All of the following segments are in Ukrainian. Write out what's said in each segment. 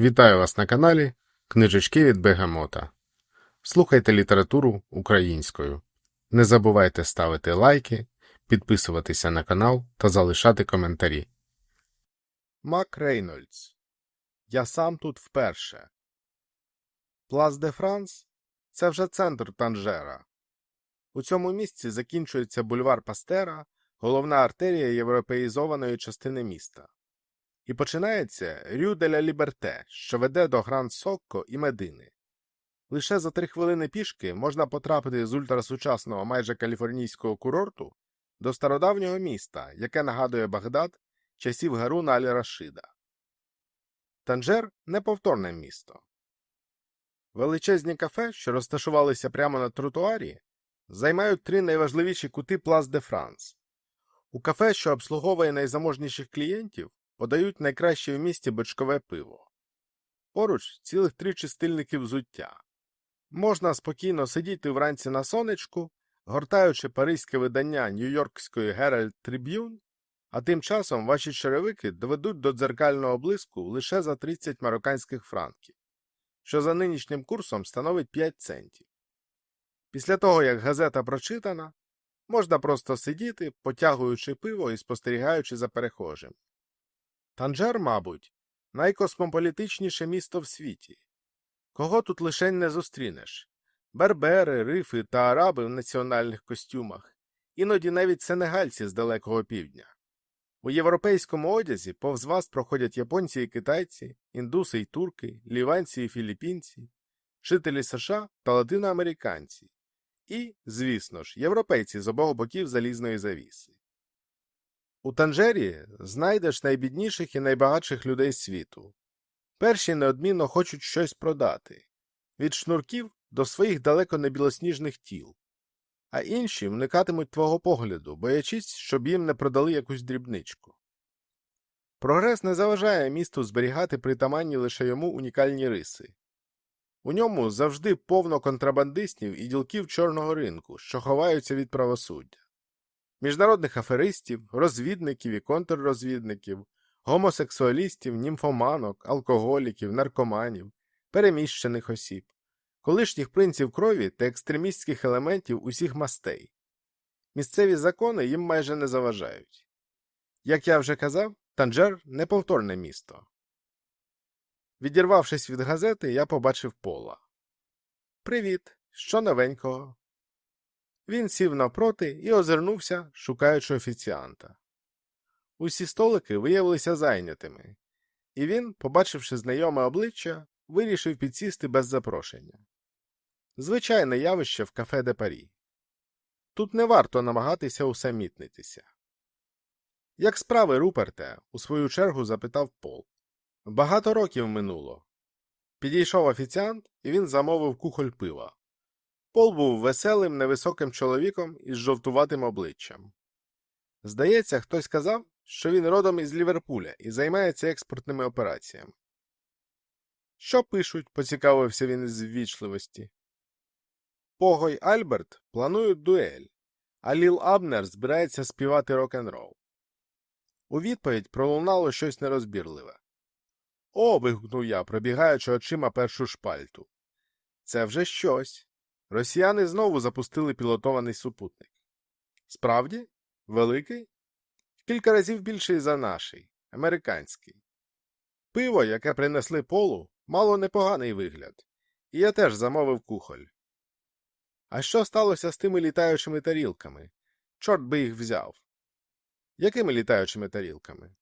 Вітаю вас на каналі Книжечки від Бегамота. Слухайте літературу українською. Не забувайте ставити лайки, підписуватися на канал та залишати коментарі. Мак Рейнольдс. Я сам тут вперше. Плас де Франс це вже центр Танжера. У цьому місці закінчується бульвар Пастера, головна артерія європеїзованої частини міста. І починається Рю де ля Ліберте, що веде до Гранд Сокко і Медини. Лише за три хвилини пішки можна потрапити з ультрасучасного майже каліфорнійського курорту до стародавнього міста, яке нагадує Багдад часів Гаруна Алі Рашида. Танжер неповторне місто. Величезні кафе, що розташувалися прямо на тротуарі, займають три найважливіші кути Плас де Франс. У кафе, що обслуговує найзаможніших клієнтів, подають найкраще в місті бочкове пиво. Поруч цілих три чистильники взуття. Можна спокійно сидіти вранці на сонечку, гортаючи паризьке видання Нью-Йоркської Herald Tribune, а тим часом ваші черевики доведуть до дзеркального блиску лише за 30 марокканських франків, що за нинішнім курсом становить 5 центів. Після того, як газета прочитана, можна просто сидіти, потягуючи пиво і спостерігаючи за перехожим. Танжер, мабуть, найкосмополітичніше місто в світі. Кого тут лишень не зустрінеш бербери, рифи та араби в національних костюмах, іноді навіть сенегальці з далекого півдня. У європейському одязі повз вас проходять японці і китайці, індуси і турки, ліванці і філіппінці, жителі США та латиноамериканці, і, звісно ж, європейці з обох боків залізної завіси. У Танжері знайдеш найбідніших і найбагатших людей світу. Перші неодмінно хочуть щось продати від шнурків до своїх далеко не білосніжних тіл, а інші вникатимуть твого погляду, боячись, щоб їм не продали якусь дрібничку. Прогрес не заважає місту зберігати притаманні лише йому унікальні риси. У ньому завжди повно контрабандистів і ділків чорного ринку, що ховаються від правосуддя міжнародних аферистів, розвідників і контррозвідників, гомосексуалістів, німфоманок, алкоголіків, наркоманів, переміщених осіб, колишніх принців крові та екстремістських елементів усіх мастей. Місцеві закони їм майже не заважають. Як я вже казав, Танжер неповторне місто. Відірвавшись від газети, я побачив пола. Привіт, що новенького? Він сів навпроти і озирнувся, шукаючи офіціанта. Усі столики виявилися зайнятими, і він, побачивши знайоме обличчя, вирішив підсісти без запрошення. Звичайне явище в кафе де Парі. Тут не варто намагатися усамітнитися. Як справи, Руперте? у свою чергу запитав Пол. Багато років минуло. Підійшов офіціант, і він замовив кухоль пива. Пол був веселим, невисоким чоловіком із жовтуватим обличчям. Здається, хтось сказав, що він родом із Ліверпуля і займається експортними операціями. Що пишуть? поцікавився він із ввічливості. Пого й Альберт планують дуель, а Ліл Абнер збирається співати рок-н-рол. У відповідь пролунало щось нерозбірливе. О. вигукнув я, пробігаючи очима першу шпальту. Це вже щось. Росіяни знову запустили пілотований супутник. Справді? Великий? Кілька разів більший за наший, американський. Пиво, яке принесли полу, мало непоганий вигляд, і я теж замовив кухоль. А що сталося з тими літаючими тарілками? Чорт би їх взяв. Якими літаючими тарілками?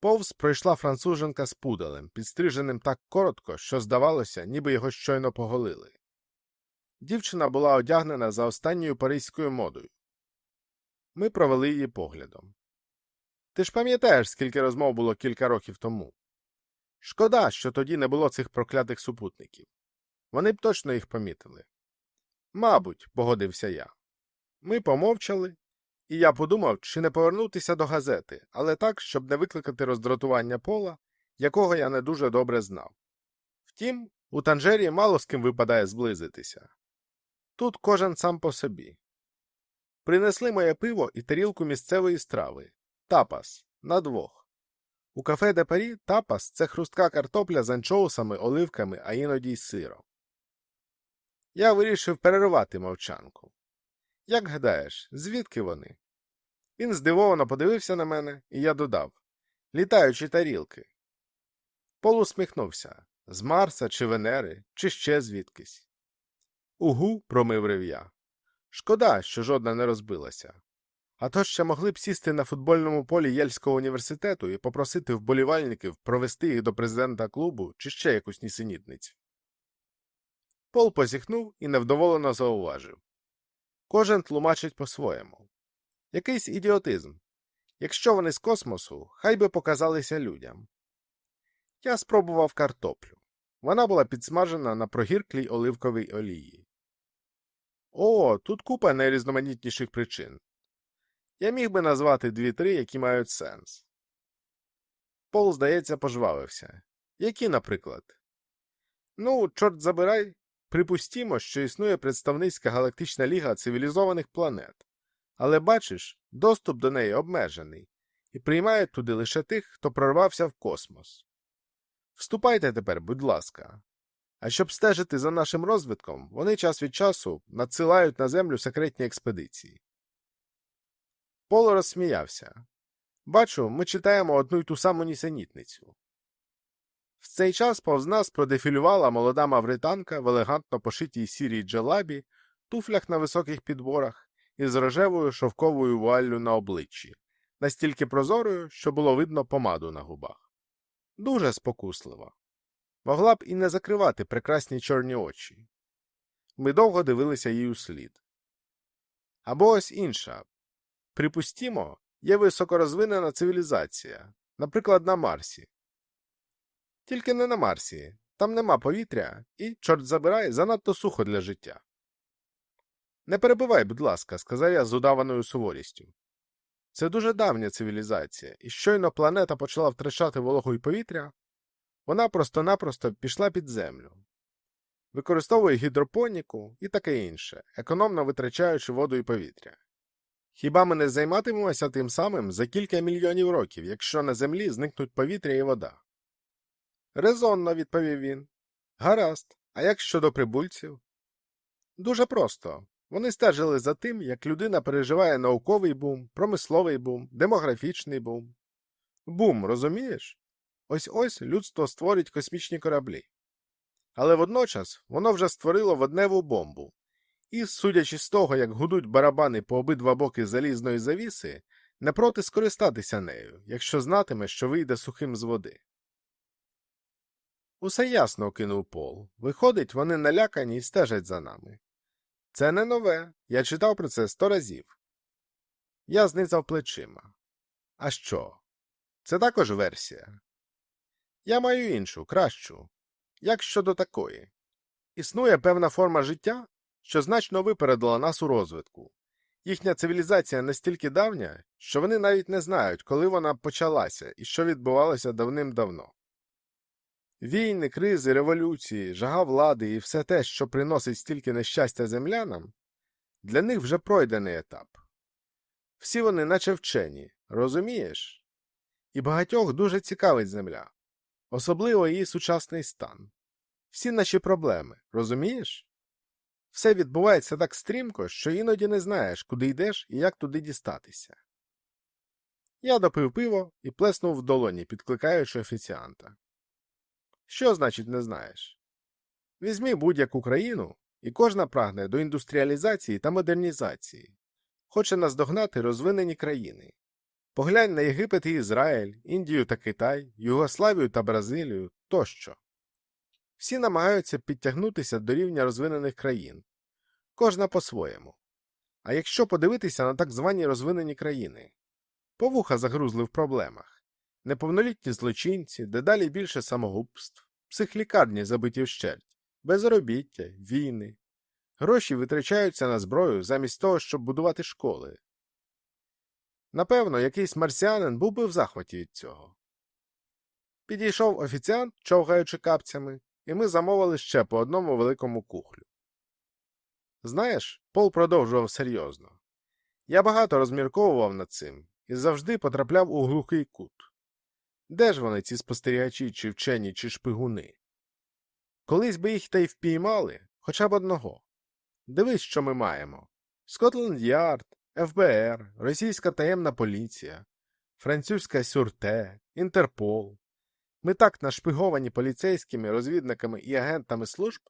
Повз пройшла француженка з пуделем, підстриженим так коротко, що здавалося, ніби його щойно поголили. Дівчина була одягнена за останньою паризькою модою. Ми провели її поглядом. Ти ж пам'ятаєш, скільки розмов було кілька років тому. Шкода, що тоді не було цих проклятих супутників. Вони б точно їх помітили. Мабуть, погодився я. Ми помовчали, і я подумав, чи не повернутися до газети, але так, щоб не викликати роздратування пола, якого я не дуже добре знав. Втім, у Танжері мало з ким випадає зблизитися. Тут кожен сам по собі. Принесли моє пиво і тарілку місцевої страви тапас на двох. У кафе де Парі тапас це хрустка картопля з анчоусами, оливками, а іноді й сиром. Я вирішив перервати мовчанку. Як гадаєш, звідки вони? Він здивовано подивився на мене, і я додав літаючі тарілки. Пол усміхнувся з Марса чи Венери, чи ще звідкись. Угу, промиврив я. Шкода, що жодна не розбилася. А то ще могли б сісти на футбольному полі Єльського університету і попросити вболівальників провести їх до президента клубу чи ще якусь нісенітницю. Пол позіхнув і невдоволено зауважив. Кожен тлумачить по-своєму. Якийсь ідіотизм. Якщо вони з космосу, хай би показалися людям. Я спробував картоплю. Вона була підсмажена на прогірклій оливковій олії. О, тут купа найрізноманітніших причин. Я міг би назвати дві-три, які мають сенс. Пол, здається, пожвавився. Які, наприклад? Ну, чорт забирай, припустімо, що існує представницька галактична ліга цивілізованих планет. Але бачиш, доступ до неї обмежений, і приймають туди лише тих, хто прорвався в космос. Вступайте тепер, будь ласка. А щоб стежити за нашим розвитком, вони час від часу надсилають на землю секретні експедиції. Поло розсміявся. Бачу, ми читаємо одну й ту саму нісенітницю. В цей час повз нас продефілювала молода мавританка в елегантно пошитій сірій джелабі, туфлях на високих підборах і з рожевою шовковою вуаллю на обличчі, настільки прозорою, що було видно помаду на губах. Дуже спокуслива. Могла б і не закривати прекрасні чорні очі. Ми довго дивилися їй у слід. Або ось інша. Припустімо, є високорозвинена цивілізація, наприклад, на Марсі. Тільки не на Марсі, там нема повітря і, чорт забирай, занадто сухо для життя. Не перебивай, будь ласка, сказав я з удаваною суворістю. Це дуже давня цивілізація, і щойно планета почала втрачати вологу і повітря, вона просто-напросто пішла під землю. Використовує гідропоніку і таке інше, економно витрачаючи воду і повітря. Хіба ми не займатимемося тим самим за кілька мільйонів років, якщо на землі зникнуть повітря і вода? Резонно, відповів він. Гаразд, а як щодо прибульців? Дуже просто. Вони стежили за тим, як людина переживає науковий бум, промисловий бум, демографічний бум. Бум, розумієш? Ось ось людство створить космічні кораблі. Але водночас воно вже створило водневу бомбу. І, судячи з того, як гудуть барабани по обидва боки залізної завіси, не проти скористатися нею, якщо знатиме, що вийде сухим з води. Усе ясно, кинув Пол. Виходить, вони налякані і стежать за нами. Це не нове. Я читав про це сто разів. Я знизав плечима. А що? Це також версія. Я маю іншу, кращу. Як щодо такої? Існує певна форма життя, що значно випередила нас у розвитку. Їхня цивілізація настільки давня, що вони навіть не знають, коли вона почалася і що відбувалося давним-давно. Війни, кризи, революції, жага влади і все те, що приносить стільки нещастя землянам, для них вже пройдений етап. Всі вони наче вчені, розумієш? І багатьох дуже цікавить земля, особливо її сучасний стан. Всі наші проблеми, розумієш? Все відбувається так стрімко, що іноді не знаєш, куди йдеш і як туди дістатися. Я допив пиво і плеснув в долоні, підкликаючи офіціанта. Що значить не знаєш? Візьми будь-яку країну, і кожна прагне до індустріалізації та модернізації, хоче наздогнати розвинені країни. Поглянь на Єгипет і Ізраїль, Індію та Китай, Югославію та Бразилію тощо. Всі намагаються підтягнутися до рівня розвинених країн, кожна по-своєму. А якщо подивитися на так звані розвинені країни, повуха загрузли в проблемах неповнолітні злочинці, дедалі більше самогубств, психлікарні забиті вщерть, безробіття, війни. Гроші витрачаються на зброю замість того, щоб будувати школи. Напевно, якийсь марсіанин був би в захваті від цього. Підійшов офіціант, човгаючи капцями, і ми замовили ще по одному великому кухлю. Знаєш, Пол продовжував серйозно. Я багато розмірковував над цим і завжди потрапляв у глухий кут. Де ж вони, ці спостерігачі, чи вчені, чи шпигуни? Колись би їх та й впіймали, хоча б одного. Дивись, що ми маємо: Скотланд Ярд, ФБР, російська таємна поліція, французька сюрте, Інтерпол. Ми так нашпиговані поліцейськими, розвідниками і агентами служб,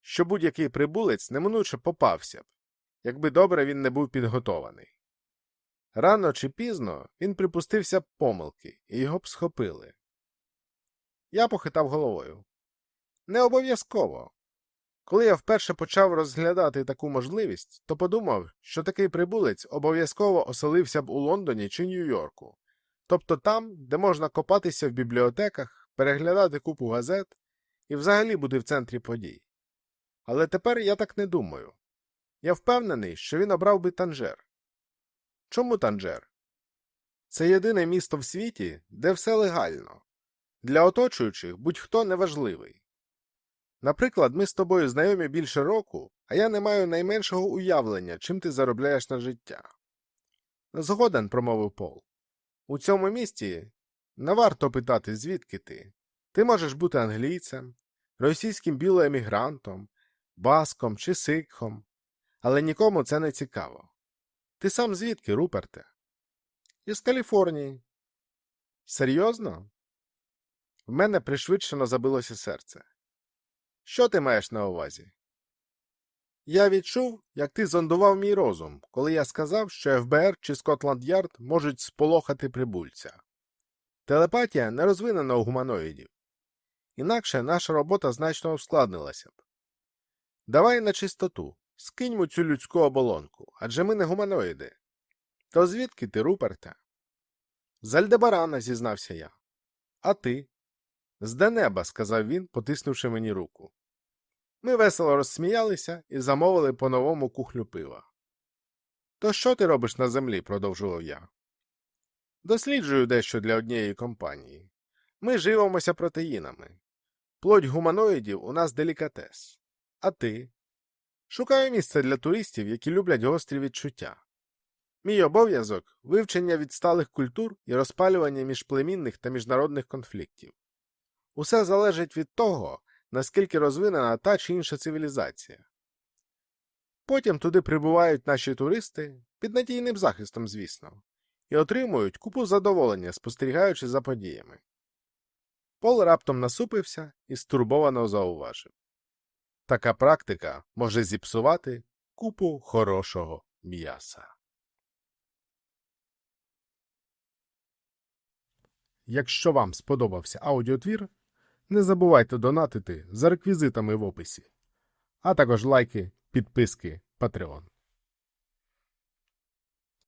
що будь-який прибулець неминуче попався б, якби добре він не був підготований. Рано чи пізно він припустився б помилки, і його б схопили. Я похитав головою. Не обов'язково. Коли я вперше почав розглядати таку можливість, то подумав, що такий прибулець обов'язково оселився б у Лондоні чи Нью-Йорку, тобто там, де можна копатися в бібліотеках, переглядати купу газет і взагалі бути в центрі подій. Але тепер я так не думаю. Я впевнений, що він обрав би Танжер. Чому Танжер? Це єдине місто в світі, де все легально. Для оточуючих будь-хто неважливий. Наприклад, ми з тобою знайомі більше року, а я не маю найменшого уявлення, чим ти заробляєш на життя. Згоден, промовив Пол. У цьому місті не варто питати, звідки ти. Ти можеш бути англійцем, російським білоемігрантом, баском чи сикхом, але нікому це не цікаво. Ти сам звідки, Руперте? Із Каліфорнії. Серйозно? В мене пришвидшено забилося серце. Що ти маєш на увазі? Я відчув, як ти зондував мій розум, коли я сказав, що ФБР чи Скотланд Ярд можуть сполохати прибульця. Телепатія не розвинена у гуманоїдів. Інакше наша робота значно ускладнилася б. Давай на чистоту, скиньмо цю людську оболонку, адже ми не гуманоїди. То звідки ти, Руперте? З Альдебарана, зізнався я. А ти? З Денеба, сказав він, потиснувши мені руку. Ми весело розсміялися і замовили по новому кухлю пива. То що ти робиш на землі? продовжував я. Досліджую дещо для однієї компанії. Ми живемося протеїнами. Плоть гуманоїдів у нас делікатес. А ти? Шукаю місце для туристів, які люблять гострі відчуття. Мій обов'язок вивчення відсталих культур і розпалювання міжплемінних та міжнародних конфліктів. Усе залежить від того, наскільки розвинена та чи інша цивілізація. Потім туди прибувають наші туристи під надійним захистом, звісно, і отримують купу задоволення, спостерігаючи за подіями. Пол раптом насупився і стурбовано зауважив така практика може зіпсувати купу хорошого м'яса. Якщо вам сподобався аудіотвір, не забувайте донатити за реквізитами в описі, а також лайки, підписки, Patreon.